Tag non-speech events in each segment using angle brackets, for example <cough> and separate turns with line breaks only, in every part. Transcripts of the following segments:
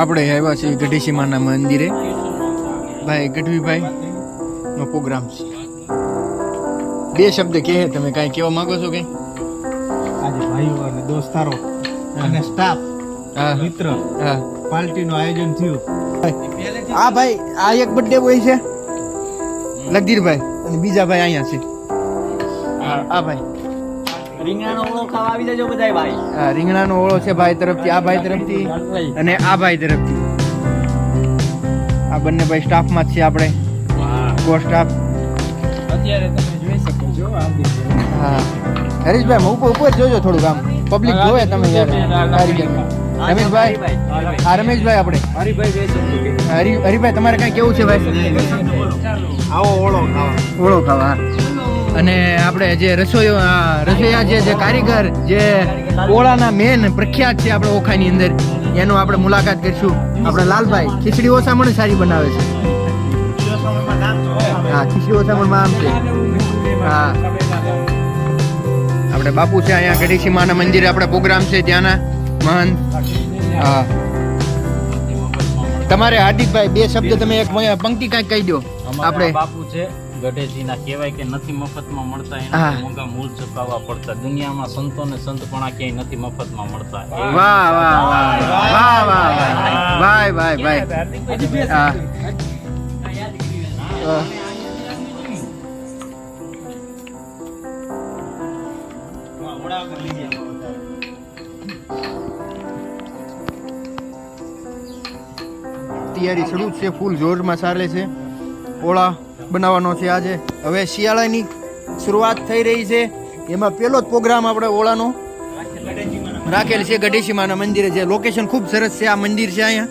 આપણે આવ્યા છીએ ગઢીસીમાના મંદિરે. ભાઈ ગઢવીભાઈ નો પ્રોગ્રામ છે. બે શબ્દ કહે તમે કાંઈ કહેવા માંગો છો કંઈ
આજે ભાઈઓ અને દોસ્તારો અને સ્ટાફ
હા.
મિત્ર
હા.
પાર્ટીનું આયોજન થયું.
આ ભાઈ આ એક બર્થડે બોય છે. લગીરભાઈ અને બીજા ભાઈ અહીંયા છે. હા, આ ભાઈ.
રીંગણાનો ઓળો ખાવા આવી જજો બધાય ભાઈ.
હા રીંગણાનો ઓળો છે ભાઈ તરફથી આ ભાઈ તરફથી અને આ ભાઈ તરફથી. આ બંને ભાઈ સ્ટાફમાં જ છે આપણે. ગો સ્ટાફ
અત્યારે તમે જોઈ શકો છો
હા. હરીશભાઈ ઉપર ઉપર જોજો થોડુંક આમ. પબ્લિક જોવે તમે યાર. રમેશભાઈ? આ રમેશભાઈ આપણે.
હરિભાઈ
હરીભાઈ તમારે કાંઈ કેવું છે ભાઈ?
આવો ઓળો ખાવા.
ઓળો ખાવા અને આપણે જે રસોઈ રસોઈયા જે જે કારીગર જે ઓળાના મેન પ્રખ્યાત છે આપણે ઓખાની અંદર એનો આપણે મુલાકાત કરીશું. આપણે લાલભાઈ ખીચડી ઓસામણ સારી બનાવે છે. હા ખીચડી ઓસામણમાં આમ છે. હા. આપણે બાપુ છે અહીંયા ગઢીસી માના મંદિરે આપણે પ્રોગ્રામ છે ત્યાંના. મહંત. હા. તમારે હાર્દિકભાઈ બે શબ્દ તમે એક પંક્તિ કાંઈક કહી દો.
આપણે
આપણે
બાપુ છે. ગઢેજીના કહેવાય કે નથી મફતમાં મળતા. એના મોંઘા મૂળ ચૂકવવા પડતા દુનિયામાં સંતો ને સંતપણા ક્યાંય નથી મફતમાં મળતા
વાહ વાહ વાહ વાહ વાહ વાહ ભાઈ ભાઈ ભાઈ તૈયારી શરૂ છે ફૂલ જોરમાં ચાલે છે ઓળા બનાવવાનો છે આજે. હવે શિયાળાની શરૂઆત થઈ રહી છે. એમાં પહેલો જ પ્રોગ્રામ આપણે ઓળાનો. રાખેલ છે ગઢેશીમાના મંદિરે. જે લોકેશન ખૂબ સરસ છે. આ મંદિર છે અહીંયા.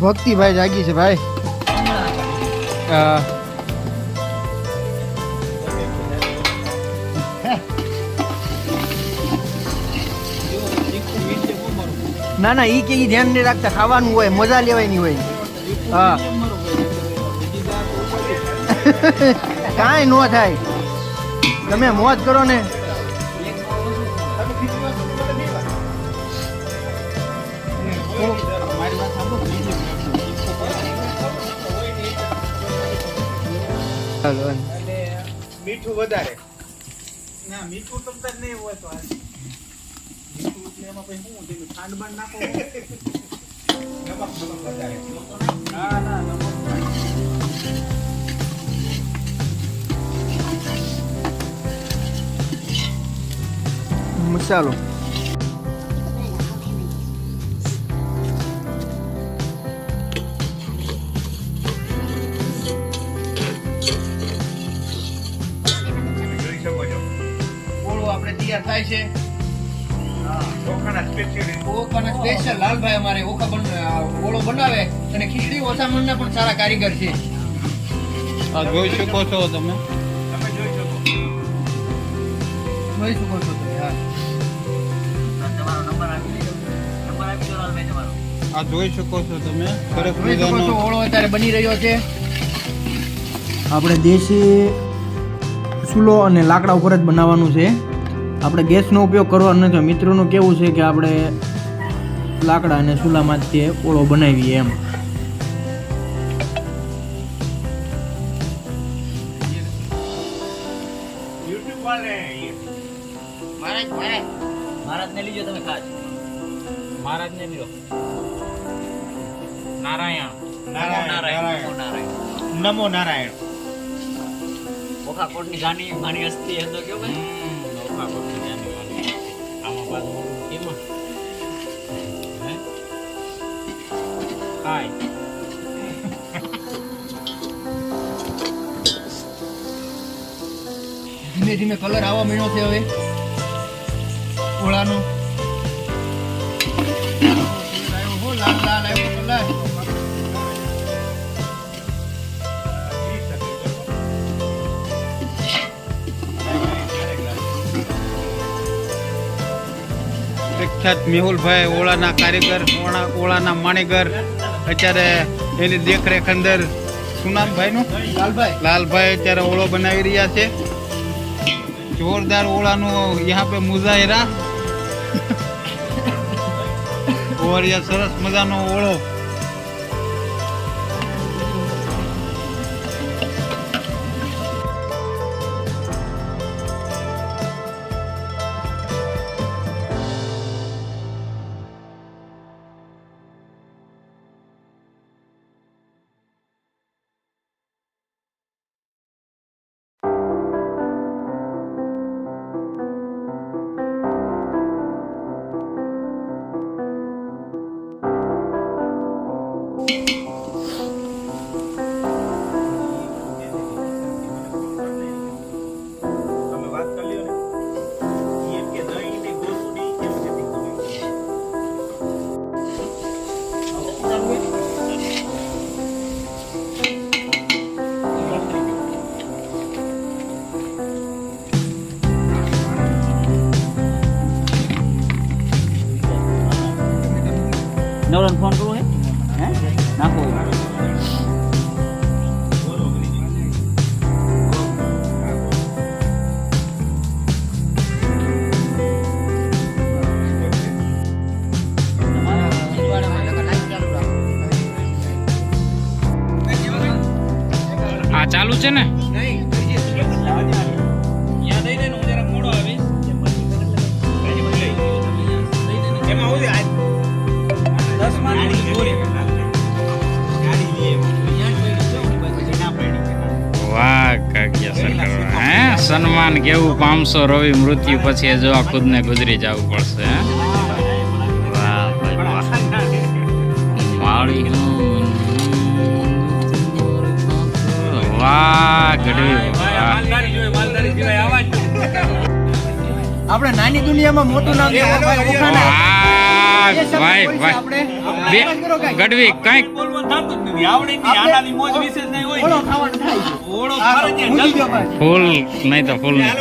ભક્તિભાઈ જાગી છે, ભાઈ. ના ના, ઈ કે ધ્યાન નહીં રાખતા. ખાવાનું હોય, મજા લેવાની હોય. હા. કાંઈ ન થાય. તમે મોજ કરો ને. ચાલો,
મીઠું વધારે. ના મીઠું તમને નહીં હોય તો. મીઠું એટલે એમાં પછી શું થયું? ખાંડ બાંડ નાખો. નમક નમક વધારે. ના ના નમક
મસાલો. ઓખાના સ્પેશિયલ લાલભાઈ અમારે ઓખા બન ઓળો બનાવે અને ખીચડી ઓસામણના પણ સારા કારીગર છે.
આ જોઈ શકો છો તમે.
તમે જોઈ શકો.
જોઈ શકો છો તમે હા.
તમારો નંબર આપી દેજો. નંબર આપી દો લાલભાઈ તમારો.
આ જોઈ શકો છો તમે. સરસ
જોઈ શકો છો
મજાનો
ઓળો અત્યારે બની રહ્યો છે. આપણે દેશી ચૂલો અને લાકડા ઉપર જ બનાવવાનું છે. આપણે ગેસનો ઉપયોગ કરવાનો નથી. મિત્રોનું કેવું છે કે આપણે લાકડા અને ચૂલામાં તે ઓળો બનાવીએ એમ.
મહારાજને લીજો તમે ખાસ.
મહારાજ ને નારાયણ.
નારાયણ
નમો નારાયણ.
નમો નારાયણ.
ઓખા કોટની જાની માની હસ્તી હતો કયો ભાઈ?
ઓખા. મોઢું કેમાં? હે? ખાય.
ધીમે ધીમે કલર આવવા માંડ્યો છે હવે ઓળાનો લાલ લાલ આવ્યો કલર
પ્રખ્યાત મેહુલભાઈ ઓળાના કારીગર ઓળા ઓળાના માણીગર. અત્યારે એની દેખરેખ અંદર સુનામભાઈનું
લાલભાઈ.
લાલભાઈ અત્યારે ઓળો બનાવી રહ્યા છે. જોરદાર ઓળાનું યહાં પે મુઝાહિરા <laughs> ઓરિયા સરસ મજાનો ઓળો.
આ ચાલુ છે ને? સન્માન કેવું? પામસો રવિ મૃત્યુ પછી જો આ ખુદને ગુજરી જવું પડશે
આપણે નાની દુનિયામાં મોટું નામ.
ગઢવી કંઈક ફૂલ નહીં તો ફૂલની